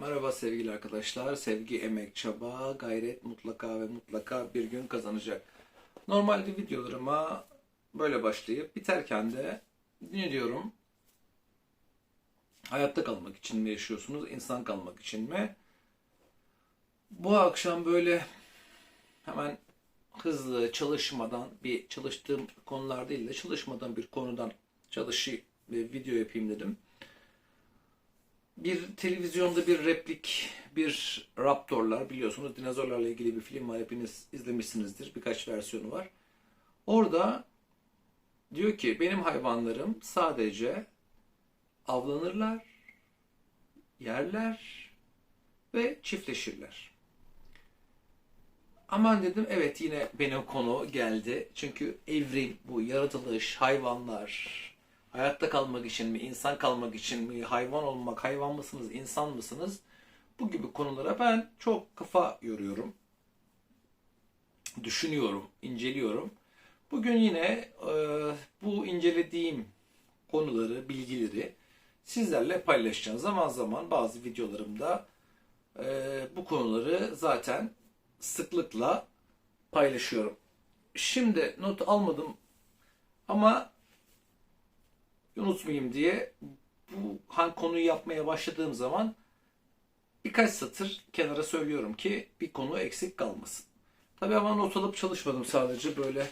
Merhaba sevgili arkadaşlar. Sevgi, emek, çaba, gayret mutlaka ve mutlaka bir gün kazanacak. Normalde videolarıma böyle başlayıp biterken de ne diyorum? Hayatta kalmak için mi yaşıyorsunuz? insan kalmak için mi? Bu akşam böyle hemen hızlı çalışmadan bir çalıştığım konular değil de çalışmadan bir konudan çalışı ve video yapayım dedim bir televizyonda bir replik, bir Raptorlar biliyorsunuz dinozorlarla ilgili bir film var. Hepiniz izlemişsinizdir. Birkaç versiyonu var. Orada diyor ki benim hayvanlarım sadece avlanırlar, yerler ve çiftleşirler. Aman dedim evet yine benim konu geldi. Çünkü evrim, bu yaratılış, hayvanlar, Hayatta kalmak için mi, insan kalmak için mi, hayvan olmak, hayvan mısınız, insan mısınız? Bu gibi konulara ben çok kafa yoruyorum. Düşünüyorum, inceliyorum. Bugün yine e, bu incelediğim konuları, bilgileri sizlerle paylaşacağım. Zaman zaman bazı videolarımda e, bu konuları zaten sıklıkla paylaşıyorum. Şimdi not almadım ama unutmayayım diye bu han konuyu yapmaya başladığım zaman birkaç satır kenara söylüyorum ki bir konu eksik kalmasın. Tabi ama not alıp çalışmadım sadece böyle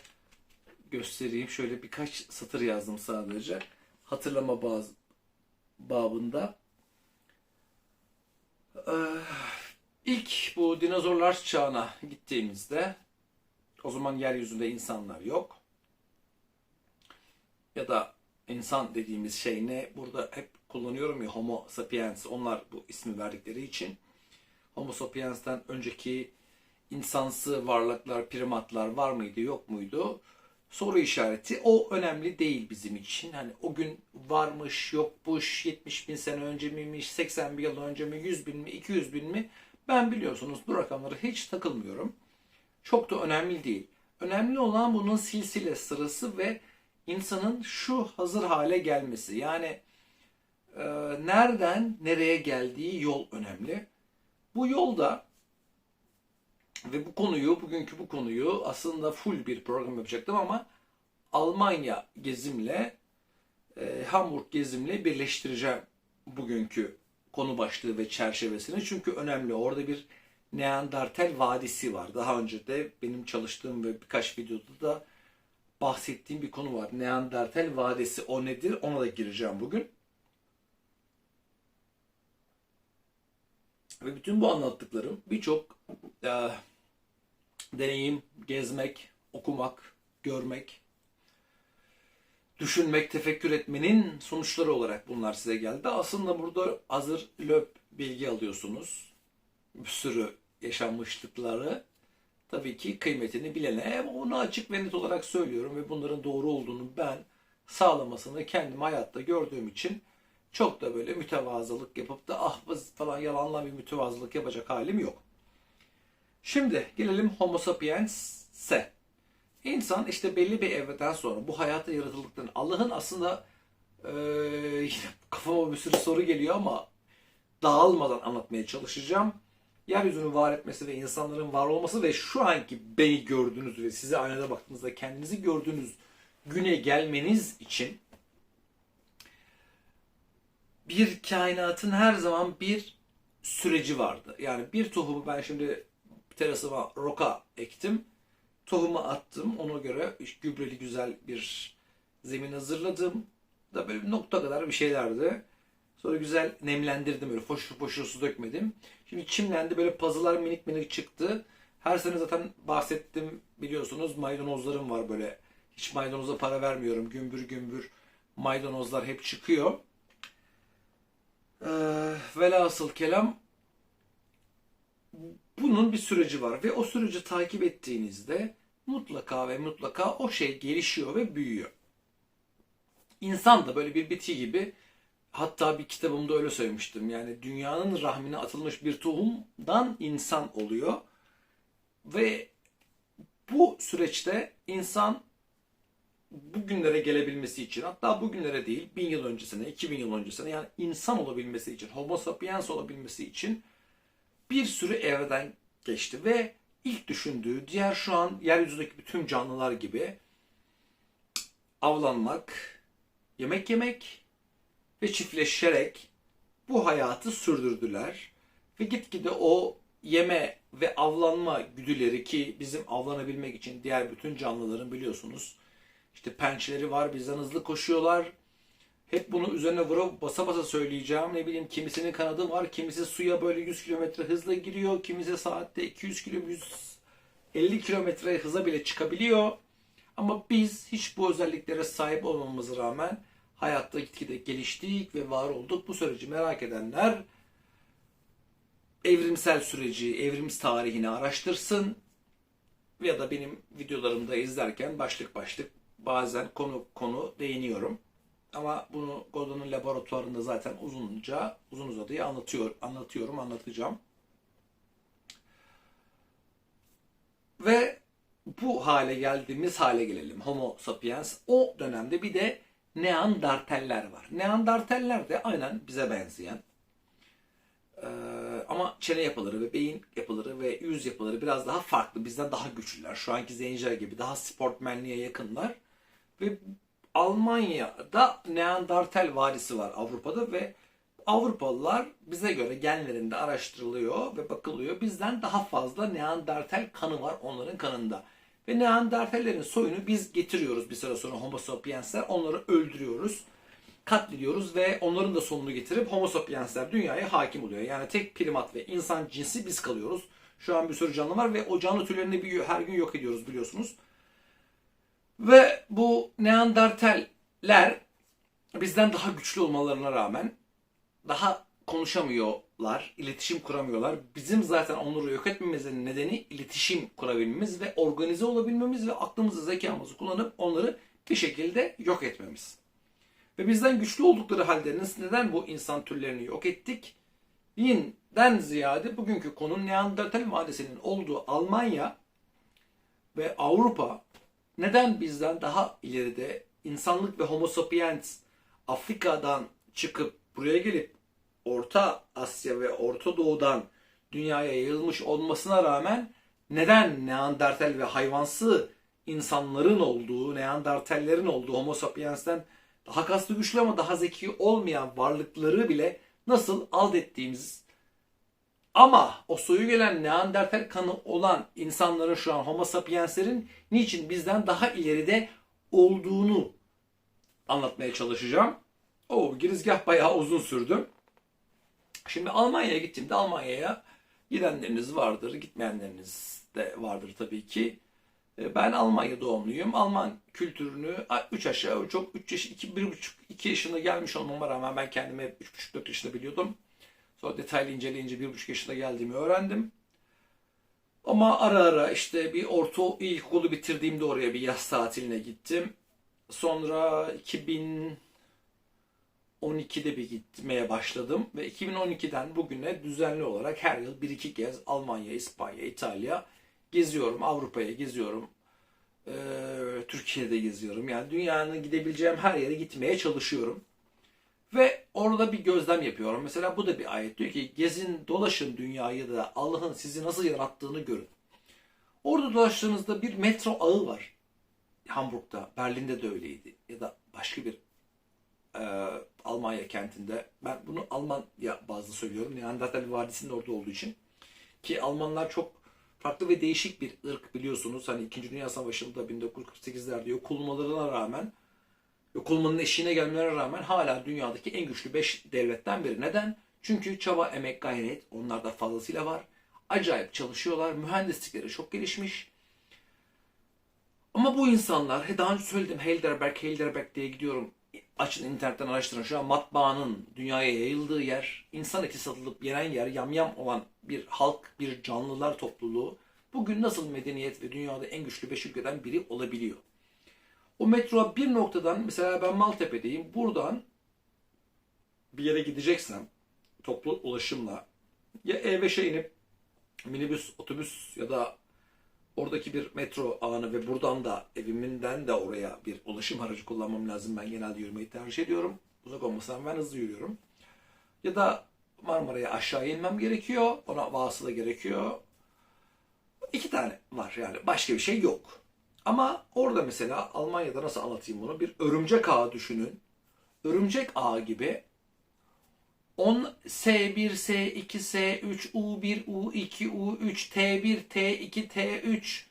göstereyim. Şöyle birkaç satır yazdım sadece. Hatırlama bazı babında. Ee, ilk bu dinozorlar çağına gittiğimizde o zaman yeryüzünde insanlar yok. Ya da insan dediğimiz şey ne? Burada hep kullanıyorum ya Homo sapiens. Onlar bu ismi verdikleri için. Homo sapiens'ten önceki insansı varlıklar, primatlar var mıydı, yok muydu? Soru işareti. O önemli değil bizim için. Hani o gün varmış, yokmuş, 70 bin sene önce miymiş, 80 bin yıl önce mi, 100 bin mi, 200 bin mi? Ben biliyorsunuz bu rakamlara hiç takılmıyorum. Çok da önemli değil. Önemli olan bunun silsile sırası ve insanın şu hazır hale gelmesi. Yani e, nereden nereye geldiği yol önemli. Bu yolda ve bu konuyu, bugünkü bu konuyu aslında full bir program yapacaktım ama Almanya gezimle, e, Hamburg gezimle birleştireceğim bugünkü konu başlığı ve çerçevesini. Çünkü önemli. Orada bir Neandertal Vadisi var. Daha önce de benim çalıştığım ve birkaç videoda da bahsettiğim bir konu var. Neandertal vadesi o nedir? Ona da gireceğim bugün. Ve bütün bu anlattıklarım birçok e, deneyim, gezmek, okumak, görmek, düşünmek, tefekkür etmenin sonuçları olarak bunlar size geldi. Aslında burada hazır löp bilgi alıyorsunuz. Bir sürü yaşanmışlıkları tabii ki kıymetini bilene onu açık ve net olarak söylüyorum ve bunların doğru olduğunu ben sağlamasını kendim hayatta gördüğüm için çok da böyle mütevazılık yapıp da ah falan yalanla bir mütevazılık yapacak halim yok. Şimdi gelelim Homo sapiens'e. İnsan işte belli bir evreden sonra bu hayatta yaratıldıktan Allah'ın aslında e, kafama bir sürü soru geliyor ama dağılmadan anlatmaya çalışacağım yeryüzünü var etmesi ve insanların var olması ve şu anki beni gördüğünüz ve size aynada baktığınızda kendinizi gördüğünüz güne gelmeniz için bir kainatın her zaman bir süreci vardı. Yani bir tohumu ben şimdi terasıma roka ektim. Tohumu attım. Ona göre gübreli güzel bir zemin hazırladım. Da böyle bir nokta kadar bir şeylerdi. Sonra güzel nemlendirdim böyle foşur foşur su dökmedim. Şimdi çimlendi böyle pazılar minik minik çıktı. Her sene zaten bahsettim biliyorsunuz maydanozlarım var böyle. Hiç maydanoza para vermiyorum. Gümbür gümbür maydanozlar hep çıkıyor. Ee, velhasıl kelam bunun bir süreci var ve o süreci takip ettiğinizde mutlaka ve mutlaka o şey gelişiyor ve büyüyor. İnsan da böyle bir bitki gibi Hatta bir kitabımda öyle söylemiştim. Yani dünyanın rahmine atılmış bir tohumdan insan oluyor. Ve bu süreçte insan bugünlere gelebilmesi için hatta bugünlere değil bin yıl öncesine, 2000 yıl öncesine yani insan olabilmesi için, homo sapiens olabilmesi için bir sürü evreden geçti ve ilk düşündüğü diğer şu an yeryüzündeki bütün canlılar gibi avlanmak, yemek yemek ve çiftleşerek bu hayatı sürdürdüler. Ve gitgide o yeme ve avlanma güdüleri ki bizim avlanabilmek için diğer bütün canlıların biliyorsunuz işte pençeleri var bizden hızlı koşuyorlar. Hep bunu üzerine vura basa basa söyleyeceğim. Ne bileyim kimisinin kanadı var, kimisi suya böyle 100 kilometre hızla giriyor, kimisi saatte 200 kilo 150 kilometre hıza bile çıkabiliyor. Ama biz hiç bu özelliklere sahip olmamıza rağmen hayatta gitgide geliştik ve var olduk. Bu süreci merak edenler evrimsel süreci, evrims tarihini araştırsın ya da benim videolarımda izlerken başlık başlık bazen konu konu değiniyorum. Ama bunu Godin'in laboratuvarında zaten uzunca, uzun uzadıya anlatıyor, anlatıyorum, anlatacağım. Ve bu hale geldiğimiz hale gelelim. Homo sapiens. O dönemde bir de Neandertaller var. Neandertaller de aynen bize benzeyen ee, ama çene yapıları ve beyin yapıları ve yüz yapıları biraz daha farklı. Bizden daha güçlüler. Şu anki zenciler gibi daha sportmenliğe yakınlar. Ve Almanya'da Neandertal varisi var Avrupa'da ve Avrupalılar bize göre genlerinde araştırılıyor ve bakılıyor. Bizden daha fazla Neandertal kanı var onların kanında. Ve Neandertallerin soyunu biz getiriyoruz bir süre sonra Homo sapiensler. Onları öldürüyoruz, katlediyoruz ve onların da sonunu getirip Homo sapiensler dünyaya hakim oluyor. Yani tek primat ve insan cinsi biz kalıyoruz. Şu an bir sürü canlı var ve o canlı türlerini bir, her gün yok ediyoruz biliyorsunuz. Ve bu Neandertaller bizden daha güçlü olmalarına rağmen daha konuşamıyorlar, iletişim kuramıyorlar. Bizim zaten onları yok etmemizin nedeni iletişim kurabilmemiz ve organize olabilmemiz ve aklımızı, zekamızı kullanıp onları bir şekilde yok etmemiz. Ve bizden güçlü oldukları halde neden bu insan türlerini yok ettik? Yinden ziyade bugünkü konu Neandertal vadisinin olduğu Almanya ve Avrupa neden bizden daha ileride insanlık ve homo sapiens Afrika'dan çıkıp buraya gelip Orta Asya ve Orta Doğu'dan dünyaya yayılmış olmasına rağmen neden Neandertal ve hayvansı insanların olduğu, Neandertallerin olduğu Homo sapiens'ten daha kaslı güçlü ama daha zeki olmayan varlıkları bile nasıl alt ettiğimiz ama o soyu gelen Neandertal kanı olan insanların şu an Homo sapienslerin niçin bizden daha ileride olduğunu anlatmaya çalışacağım. O girizgah bayağı uzun sürdü. Şimdi Almanya'ya gittiğimde Almanya'ya gidenleriniz vardır, gitmeyenleriniz de vardır tabii ki. E, ben Almanya doğumluyum. Alman kültürünü 3 aşağı çok 3 yaş 2 1,5 2 yaşında gelmiş olmama rağmen ben kendimi 3,5 4 yaşında biliyordum. Sonra detaylı inceleyince 1,5 yaşında geldiğimi öğrendim. Ama ara ara işte bir orta ilkokulu bitirdiğimde oraya bir yaz tatiline gittim. Sonra 2000 2012'de bir gitmeye başladım ve 2012'den bugüne düzenli olarak her yıl bir iki kez Almanya, İspanya, İtalya geziyorum. Avrupa'ya geziyorum. Ee, Türkiye'de geziyorum. Yani dünyanın gidebileceğim her yere gitmeye çalışıyorum. Ve orada bir gözlem yapıyorum. Mesela bu da bir ayet diyor ki gezin dolaşın dünyayı da Allah'ın sizi nasıl yarattığını görün. Orada dolaştığınızda bir metro ağı var. Hamburg'da, Berlin'de de öyleydi. Ya da başka bir Almanya kentinde. Ben bunu Almanya bazlı söylüyorum. Neandertal Vadisi'nin orada olduğu için. Ki Almanlar çok farklı ve değişik bir ırk biliyorsunuz. Hani 2. Dünya Savaşı'nda 1948'lerde yok olmalarına rağmen yok olmanın eşiğine gelmelerine rağmen hala dünyadaki en güçlü 5 devletten biri. Neden? Çünkü çaba, emek, gayret onlarda fazlasıyla var. Acayip çalışıyorlar. Mühendislikleri çok gelişmiş. Ama bu insanlar, daha önce söyledim Heidelberg, Heidelberg diye gidiyorum açın internetten araştırın. Şu an matbaanın dünyaya yayıldığı yer, insan eti satılıp yenen yer, yamyam olan bir halk, bir canlılar topluluğu bugün nasıl medeniyet ve dünyada en güçlü beş ülkeden biri olabiliyor? O metro bir noktadan, mesela ben Maltepe'deyim, buradan bir yere gideceksem toplu ulaşımla ya E5'e inip minibüs, otobüs ya da oradaki bir metro ağını ve buradan da evimden de oraya bir ulaşım aracı kullanmam lazım. Ben genelde yürümeyi tercih ediyorum. Uzak olmasam ben hızlı yürüyorum. Ya da Marmara'ya aşağı inmem gerekiyor. Ona vasıla gerekiyor. İki tane var yani. Başka bir şey yok. Ama orada mesela Almanya'da nasıl anlatayım bunu? Bir örümcek ağı düşünün. Örümcek ağı gibi 10 S1, S2, S3, U1, U2, U3, T1, T2, T3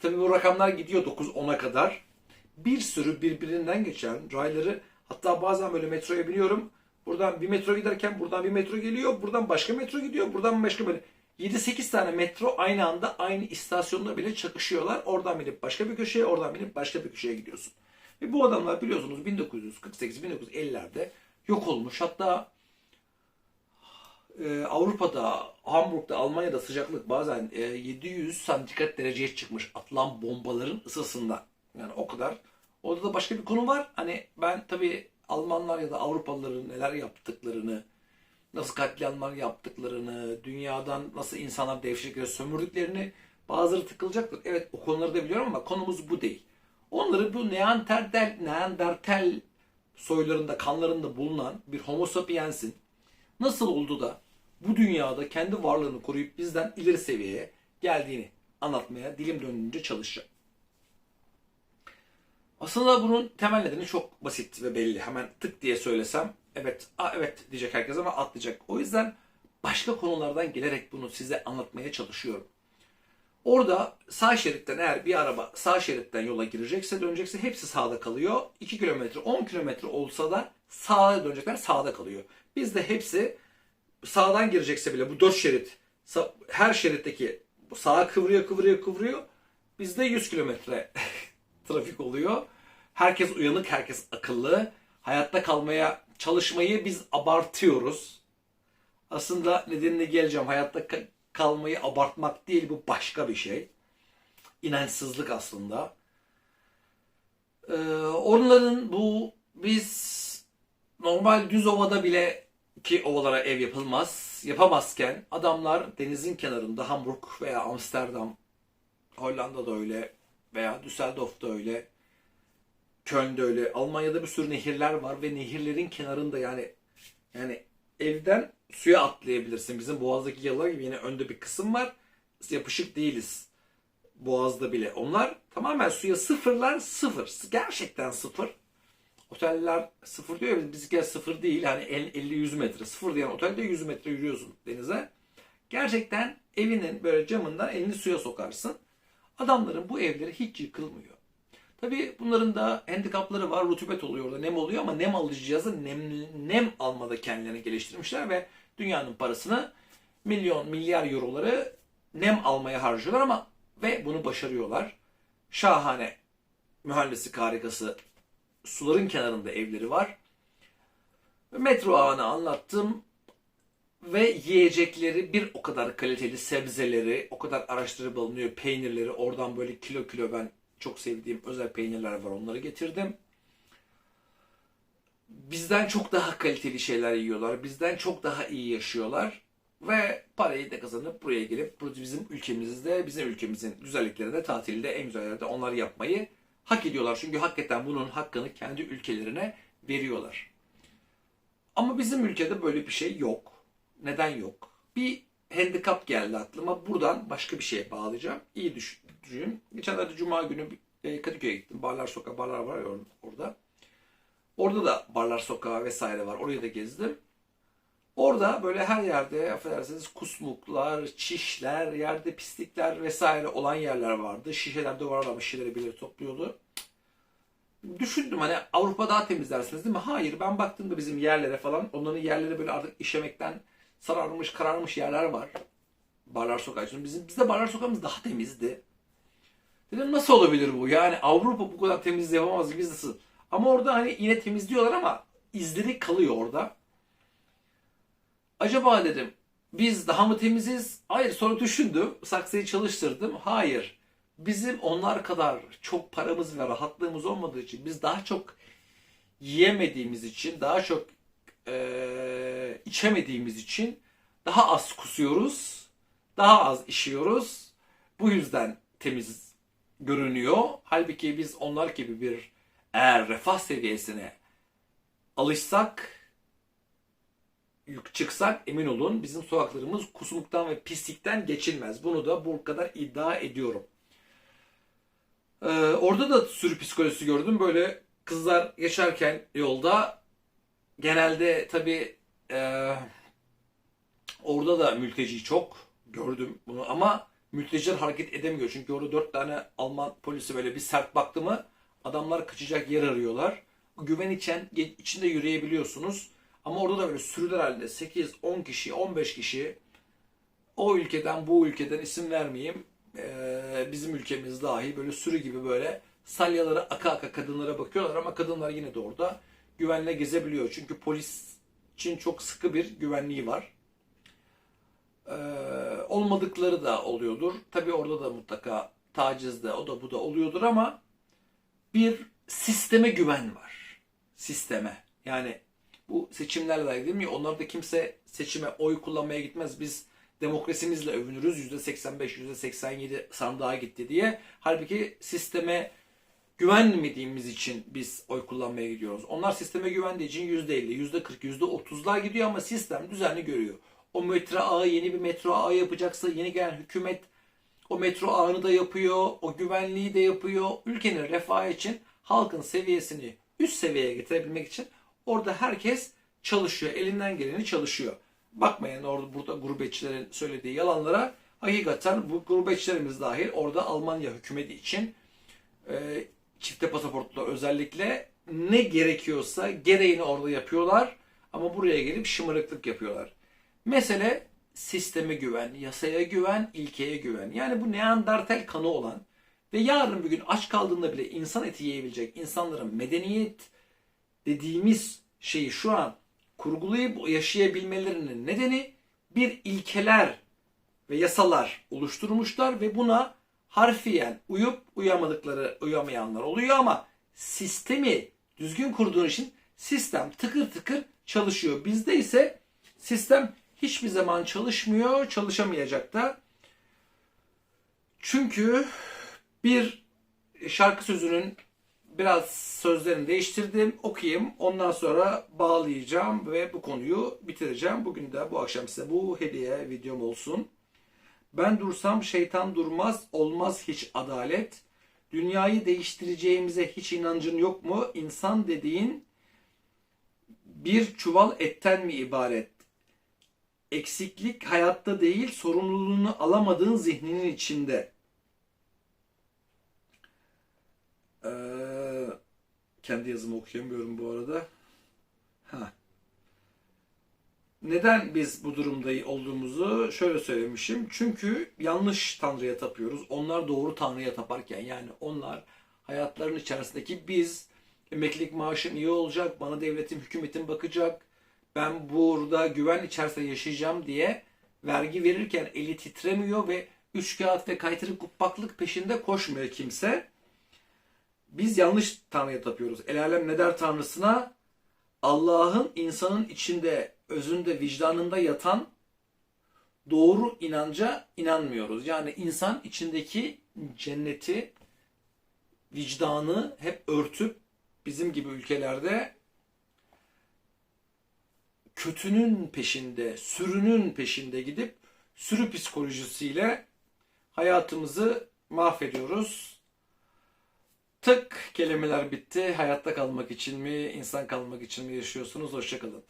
Tabii bu rakamlar gidiyor 9-10'a kadar. Bir sürü birbirinden geçen rayları hatta bazen böyle metroya biniyorum. Buradan bir metro giderken buradan bir metro geliyor. Buradan başka metro gidiyor. Buradan başka böyle 7-8 tane metro aynı anda aynı istasyonda bile çakışıyorlar. Oradan binip başka bir köşeye, oradan binip başka bir köşeye gidiyorsun. Ve bu adamlar biliyorsunuz 1948-1950'lerde yok olmuş. Hatta e, Avrupa'da, Hamburg'da, Almanya'da sıcaklık bazen e, 700 santigrat dereceye çıkmış atılan bombaların ısısından. Yani o kadar. Orada da başka bir konu var. Hani ben tabii Almanlar ya da Avrupalıların neler yaptıklarını, nasıl katliamlar yaptıklarını, dünyadan nasıl insanlar devşirlikleri sömürdüklerini bazıları tıkılacaktır. Evet o konuları da biliyorum ama konumuz bu değil. Onları bu Neandertal, Neandertal soylarında, kanlarında bulunan bir Homo sapiens'in nasıl oldu da bu dünyada kendi varlığını koruyup bizden ileri seviyeye geldiğini anlatmaya dilim döndüğünce çalışacağım. Aslında bunun temel nedeni çok basit ve belli. Hemen tık diye söylesem evet, a, evet diyecek herkes ama atlayacak. O yüzden başka konulardan gelerek bunu size anlatmaya çalışıyorum. Orada sağ şeritten eğer bir araba sağ şeritten yola girecekse dönecekse hepsi sağda kalıyor. 2 kilometre 10 kilometre olsa da sağa dönecekler sağda kalıyor. Bizde hepsi sağdan girecekse bile bu 4 şerit her şeritteki sağa kıvırıyor kıvırıyor kıvırıyor. Bizde 100 kilometre trafik oluyor. Herkes uyanık, herkes akıllı. Hayatta kalmaya çalışmayı biz abartıyoruz. Aslında nedenine geleceğim. Hayatta ka- kalmayı abartmak değil bu başka bir şey. İnançsızlık aslında. Ee, onların bu biz normal düz ovada bile ki ovalara ev yapılmaz yapamazken adamlar denizin kenarında Hamburg veya Amsterdam Hollanda'da öyle veya Düsseldorf'ta öyle Köln'de öyle Almanya'da bir sürü nehirler var ve nehirlerin kenarında yani yani evden suya atlayabilirsin. Bizim Boğaz'daki yalılar gibi yine önde bir kısım var. Yapışık değiliz. Boğaz'da bile. Onlar tamamen suya sıfırlar sıfır. Gerçekten sıfır. Oteller sıfır diyor ya bizimkiler sıfır değil. Hani 50-100 metre. Sıfır diyen otelde 100 metre yürüyorsun denize. Gerçekten evinin böyle camından elini suya sokarsın. Adamların bu evleri hiç yıkılmıyor. Tabii bunların da handikapları var. Rutubet oluyor orada, nem oluyor ama nem alıcı cihazı nem, nem almada kendilerini geliştirmişler ve dünyanın parasını milyon, milyar euroları nem almaya harcıyorlar ama ve bunu başarıyorlar. Şahane mühendislik harikası suların kenarında evleri var. Metro ağını anlattım ve yiyecekleri bir o kadar kaliteli sebzeleri, o kadar araştırıp alınıyor peynirleri. Oradan böyle kilo kilo ben çok sevdiğim özel peynirler var onları getirdim. Bizden çok daha kaliteli şeyler yiyorlar. Bizden çok daha iyi yaşıyorlar. Ve parayı da kazanıp buraya gelip bizim ülkemizde, bizim ülkemizin güzelliklerinde, tatilde, en güzel yerde onları yapmayı hak ediyorlar. Çünkü hakikaten bunun hakkını kendi ülkelerine veriyorlar. Ama bizim ülkede böyle bir şey yok. Neden yok? Bir handikap geldi aklıma. Buradan başka bir şeye bağlayacağım. İyi düşünün. Geçenlerde Cuma günü e, Kadıköy'e gittim. Barlar Sokağı, barlar var ya orada. Orada da Barlar Sokağı vesaire var. Orayı da gezdim. Orada böyle her yerde affedersiniz kusmuklar, çişler, yerde pislikler vesaire olan yerler vardı. Şişeler duvarlarmış şişeleri birileri topluyordu. Düşündüm hani Avrupa daha temiz dersiniz değil mi? Hayır ben baktığımda bizim yerlere falan onların yerleri böyle artık işemekten sararmış kararmış yerler var. Barlar Sokağı için. Bizim, bizde Barlar Sokağımız daha temizdi. Dedim nasıl olabilir bu? Yani Avrupa bu kadar temiz yapamaz biz nasıl? Ama orada hani yine temizliyorlar ama izleri kalıyor orada. Acaba dedim biz daha mı temiziz? Hayır sonra düşündüm. Saksıyı çalıştırdım. Hayır. Bizim onlar kadar çok paramız ve rahatlığımız olmadığı için biz daha çok yiyemediğimiz için daha çok eee, içemediğimiz için daha az kusuyoruz. Daha az işiyoruz. Bu yüzden temiz görünüyor. Halbuki biz onlar gibi bir eğer refah seviyesine alışsak, çıksak emin olun bizim sokaklarımız kusmuktan ve pislikten geçilmez. Bunu da bu kadar iddia ediyorum. Ee, orada da sürü psikolojisi gördüm. Böyle kızlar geçerken yolda genelde tabii e, orada da mülteci çok gördüm bunu ama mülteciler hareket edemiyor. Çünkü orada dört tane Alman polisi böyle bir sert baktı mı adamlar kaçacak yer arıyorlar. Güven için, içinde yürüyebiliyorsunuz. Ama orada da böyle sürüler halinde 8, 10 kişi, 15 kişi o ülkeden bu ülkeden isim vermeyeyim ee, bizim ülkemiz dahi böyle sürü gibi böyle salyalara aka aka kadınlara bakıyorlar ama kadınlar yine de orada güvenle gezebiliyor. Çünkü polis için çok sıkı bir güvenliği var. Ee, olmadıkları da oluyordur. Tabi orada da mutlaka taciz de o da bu da oluyordur ama bir sisteme güven var. Sisteme. Yani bu seçimlerle ilgili mi? Onlarda kimse seçime oy kullanmaya gitmez. Biz demokrasimizle övünürüz. %85, %87 sandığa gitti diye. Halbuki sisteme güvenmediğimiz için biz oy kullanmaya gidiyoruz. Onlar sisteme güvendiği için %50, %40, %30'lar gidiyor ama sistem düzenli görüyor. O metro ağı yeni bir metro ağı yapacaksa yeni gelen hükümet o metro ağını da yapıyor, o güvenliği de yapıyor. Ülkenin refahı için halkın seviyesini üst seviyeye getirebilmek için orada herkes çalışıyor, elinden geleni çalışıyor. Bakmayın orada burada gurbetçilerin söylediği yalanlara. Hakikaten bu gurbetçilerimiz dahil orada Almanya hükümeti için e, çifte pasaportlu özellikle ne gerekiyorsa gereğini orada yapıyorlar. Ama buraya gelip şımarıklık yapıyorlar. Mesele sisteme güven, yasaya güven, ilkeye güven. Yani bu Neandertal kanı olan ve yarın bir gün aç kaldığında bile insan eti yiyebilecek insanların medeniyet dediğimiz şeyi şu an kurgulayıp yaşayabilmelerinin nedeni bir ilkeler ve yasalar oluşturmuşlar ve buna harfiyen uyup uyamadıkları uyamayanlar oluyor ama sistemi düzgün kurduğun için sistem tıkır tıkır çalışıyor. Bizde ise sistem hiçbir zaman çalışmıyor, çalışamayacak da. Çünkü bir şarkı sözünün biraz sözlerini değiştirdim. Okuyayım. Ondan sonra bağlayacağım ve bu konuyu bitireceğim. Bugün de bu akşam size bu hediye videom olsun. Ben dursam şeytan durmaz, olmaz hiç adalet. Dünyayı değiştireceğimize hiç inancın yok mu? İnsan dediğin bir çuval etten mi ibaret? Eksiklik hayatta değil, sorumluluğunu alamadığın zihninin içinde. Ee, kendi yazımı okuyamıyorum bu arada. Ha. Neden biz bu durumda olduğumuzu şöyle söylemişim. Çünkü yanlış Tanrı'ya tapıyoruz. Onlar doğru Tanrı'ya taparken yani onlar hayatların içerisindeki biz emeklilik maaşım iyi olacak, bana devletim, hükümetim bakacak, ben burada güven içerisinde yaşayacağım diye vergi verirken eli titremiyor ve üç kağıt ve kaytırık kuppaklık peşinde koşmuyor kimse. Biz yanlış Tanrı'ya tapıyoruz. El alem ne der Tanrısına? Allah'ın insanın içinde, özünde, vicdanında yatan doğru inanca inanmıyoruz. Yani insan içindeki cenneti, vicdanı hep örtüp bizim gibi ülkelerde kötünün peşinde, sürünün peşinde gidip sürü psikolojisiyle hayatımızı mahvediyoruz. Tık kelimeler bitti. Hayatta kalmak için mi, insan kalmak için mi yaşıyorsunuz? Hoşçakalın.